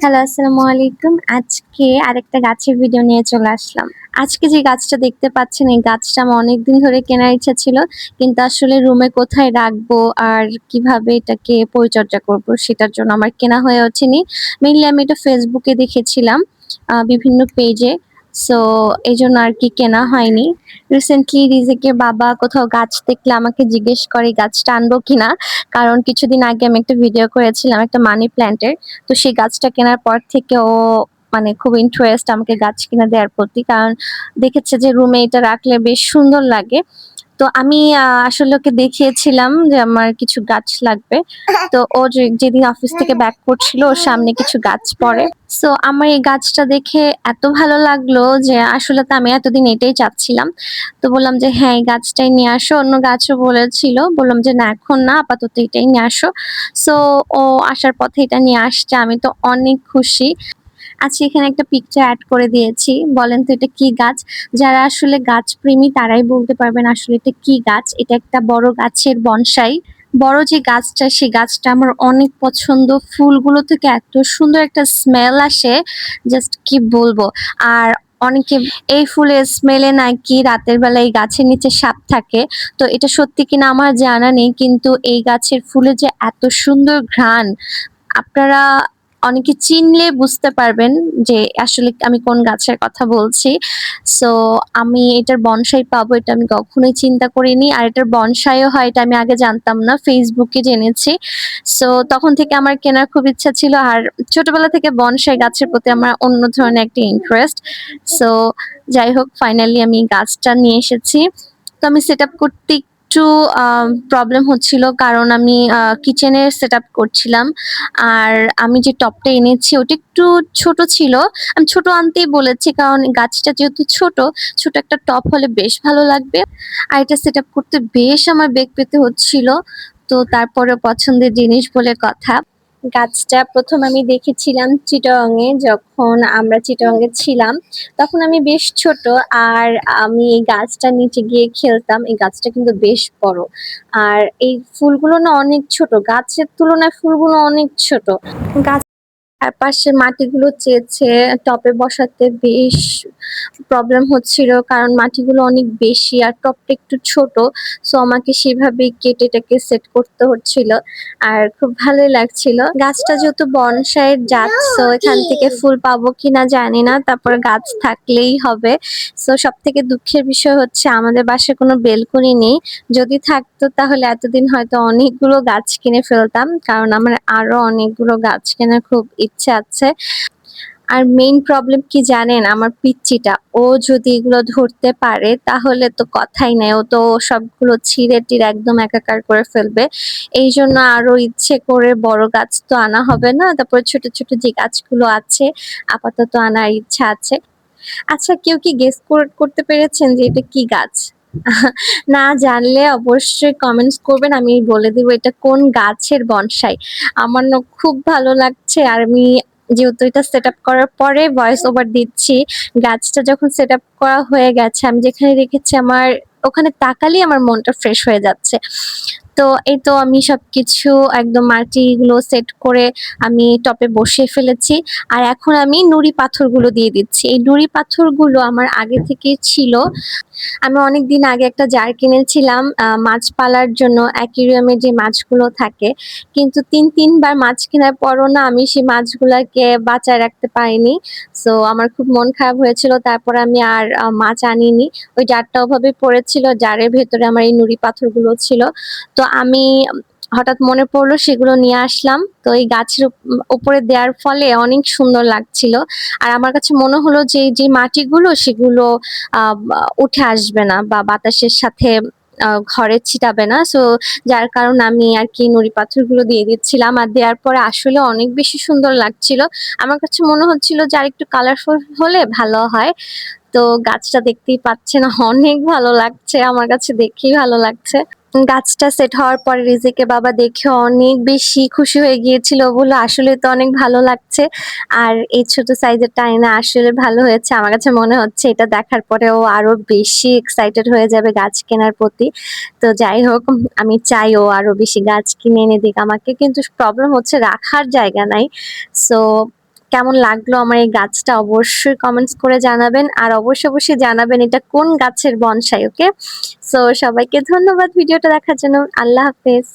Hello, আসসালামু আলাইকুম। আজকে আরেকটা গাছের ভিডিও নিয়ে চলে আসলাম। আজকে যে গাছটা দেখতে পাচ্ছেন, এই গাছটা আমার অনেকদিন ধরে কেনার ইচ্ছা ছিল, কিন্তু আসলে রুমে কোথায় রাখব আর কীভাবে এটাকে পরিচর্যা করব সেটার জন্য আমার কেনা হয়ে ওঠেনি। মেইনলি আমি এটা ফেসবুকে দেখেছিলাম বিভিন্ন পেজে সো এই জন্য আর কি কেনা হয়নি। রিসেন্টলি রিজেকে বাবা কোথাও গাছ দেখলে আমাকে জিজ্ঞেস করে গাছটা আনব কিনা? কারণ কিছুদিন আগে আমি একটা ভিডিও করেছিলাম, একটা মানি প্ল্যান্টের তো সেই গাছটা কেনার পর থেকে ও মানে খুব ইন্টারেস্ট আমাকে গাছ কিনে দেওয়ার প্রতি। কারণ দেখেছে যে রুমে এটা রাখলে বেশ সুন্দর লাগে। তো আমি আসলে ওকে দেখিয়েছিলাম যে আমার কিছু গাছ লাগবে। তো ও যেদিন অফিস থেকে ব্যাক করছিল ওর সামনে কিছু গাছ পড়ে। সো আমার এই গাছটা দেখে এত ভালো লাগল যে আসলে তো আমি এতদিন এটাই চাচ্ছিলাম। তো বললাম যে হ্যাঁ এই গাছটাই নিয়ে আসো। অন্য গাছও বলেছিল। বললাম যে না এখন না আপাতত এটাই নিয়ে আসো। সো ও আসার পথে এটা নিয়ে আসছে। আমি তো অনেক খুশি। আজকে এখানে একটা পিকচার অ্যাড করে দিয়েছি। বলেন তো এটা কি গাছ? যারা আসলে গাছ প্রেমী তারাই বলতে পারবেন আসলে এটা কি গাছ? এটা একটা বড় গাছের বনসাই। বড় যে গাছটা সেই গাছটা আমার অনেক পছন্দ। ফুলগুলো থেকে এত সুন্দর একটা স্মেল আসে জাস্ট কি বলব? আর অনেকে এই ফুলের স্মেলে নাকি রাতের বেলা এই গাছের নিচে সাপ থাকে। তো এটা সত্যি কিনা আমার জানা নেই, কিন্তু এই গাছের ফুলে যে এত সুন্দর ঘ্রাণ, আপনারা অনেকে চিনলে বুঝতে পারবেন যে আসলে আমি কোন গাছের কথা বলছি। সো আমি এটার বনসাই পাবো, এটা আমি কখনোই চিন্তা করিনি। আর এটার বনসাইও হয়, এটা আমি আগে জানতাম না ফেসবুকে জেনেছি। সো তখন থেকে আমার কেনার খুব ইচ্ছা ছিল। আর ছোটবেলা থেকে বনসাই গাছের প্রতি আমার অন্য ধরনের একটা ইন্টারেস্ট সো যাই হোক ফাইনালি আমি গাছটা নিয়ে এসেছি। তো আমি সেট আপ করতে একটু প্রবলেম হচ্ছিল কারণ আমি কিচেনের সেট আপ করছিলাম। আর আমি যে টপটা এনেছি ওটা একটু ছোট ছিল। আমি ছোট আনতেই বলেছি কারণ গাছটা যেহেতু ছোট ছোট একটা টপ হলে বেশ ভালো লাগবে। আর এটা সেট করতে বেশ আমার বেগ পেতে হচ্ছিল। তো তারপরে পছন্দের জিনিস বলে কথা। গাছটা প্রথম আমি দেখেছিলাম চিটাংয়ে যখন আমরা চিটাংয়ে ছিলাম। তখন আমি বেশ ছোট আর আমি এই গাছটা নিচে গিয়ে খেলতাম। এই গাছটা কিন্তু বেশ বড়। আর এই ফুলগুলো না অনেক ছোট। গাছের তুলনায় ফুলগুলো অনেক ছোট। গাছ পাশে মাটিগুলো চেয়েছে টপে বসাতে বেশ প্রবলেম হচ্ছিল কারণ মাটিগুলো অনেক বেশি আর টপটা একটু ছোট সো আমাকে সেভাবে কেটে এটাকে সেট করতে হচ্ছিল আর খুব ভালোই লাগছিল। গাছটা যেহেতু বনসাইয়ের জাত সো এখান থেকে ফুল পাবো কিনা জানি না, তারপর গাছ থাকলেই হবে। সো সব থেকে দুঃখের বিষয় হচ্ছে আমাদের বাসায় কোনো বেলকনি নেই, যদি থাকতো তাহলে এতদিন হয়তো অনেকগুলো গাছ কিনে ফেলতাম, কারণ আমার আরও অনেকগুলো গাছ কেনার খুব ইচ্ছে আছে। আর মেইন প্রবলেম কি জানেন? আমার পিচ্চিটা, ও যদি এগুলো ধরতে পারে, তাহলে তো কথাই নাই। ও তো সবগুলো ছিঁড়ে টিড়ে একদম একাকার করে ফেলবে। এই জন্য আরও ইচ্ছে করে বড় গাছ তো আনা হবে না, তারপর ছোট ছোট যে গাছগুলো আছে, আপাতত আনার ইচ্ছা আছে। আচ্ছা কেউ কি গেস করতে পেরেছেন যে এটা কি গাছ? না জানলে অবশ্যই কমেন্টস করবেন। আমি বলে দিব এটা কোন গাছের বনসাই। আমার না খুব ভালো লাগছে। আর আমি যেহেতু এটা সেট আপ করার পরে ভয়েস ওভার দিচ্ছি, গাছটা যখন সেট আপ করা হয়ে গেছে, আমি যেখানে রেখেছি আমার, ওখানে তাকালেই আমার মনটা ফ্রেশ হয়ে যাচ্ছে। তো এই তো আমি সবকিছু একদম মাটিগুলো সেট করে আমি টপে বসিয়ে ফেলেছি। আর এখন আমি নুড়ি পাথরগুলো দিয়ে দিচ্ছি। এই নুড়ি পাথরগুলো আমার আগে থেকে ছিল। আমি অনেক দিন আগে একটা জার কিনেছিলাম মাছ পালার জন্য অ্যাকুরিয়ামে যে মাছগুলো থাকে। কিন্তু তিন, তিনবার মাছ কেনার পরও না আমি সেই মাছগুলোকে বাঁচায় রাখতে পারিনি। সো আমার খুব মন খারাপ হয়েছিল। তারপর আমি আর মাছ আনিনি। ওই জারটা ওভাবে পড়েছিল। জারের ভেতরে আমার এই নুড়ি পাথরগুলো ছিল। তো আমি হঠাৎ মনে পড়ল সেগুলো নিয়ে আসলাম। তো এই গাছের উপরে দেওয়ার ফলে অনেক সুন্দর লাগছিল। আর আমার কাছে মনে হলো যে যে মাটিগুলো সেগুলো উঠে আসবে না বা বাতাসের সাথে ঘরে ছিটাবে না। সো যার কারণে আমি আর কি নুড়ি পাথরগুলো দিয়ে দিচ্ছিলাম। আর দেওয়ার পরে আসলে অনেক বেশি সুন্দর লাগছিল। আমার কাছে মনে হচ্ছিল যে আর একটু কালারফুল হলে ভালো হয়। তো গাছটা দেখতেই পাচ্ছেন, অনেক ভালো লাগছে। আমার কাছে দেখেই ভালো লাগছে। গাছটা সেট হওয়ার পরে রিজিকে বাবা দেখে অনেক বেশি খুশি হয়ে গিয়েছিল। বলে আসলে তো অনেক ভালো লাগছে। আর এই ছোট সাইজের টাইনা আসলে ভালো হয়েছে। আমার কাছে মনে হচ্ছে এটা দেখার পরে ও আরও বেশি এক্সাইটেড হয়ে যাবে গাছ কেনার প্রতি। তো যাই হোক, আমি চাই ও আরও বেশি গাছ কিনে এনে দিক আমাকে। কিন্তু প্রবলেম হচ্ছে রাখার জায়গা নাই। সো কেমন লাগল আমার এই গাছটা অবশ্যই কমেন্টস করে জানাবেন। আর অবশ্যই অবশ্যই জানাবেন এটা কোন গাছের বনসাই ওকে সো সবাইকে ধন্যবাদ ভিডিওটা দেখার জন্য। আল্লাহ হাফেজ।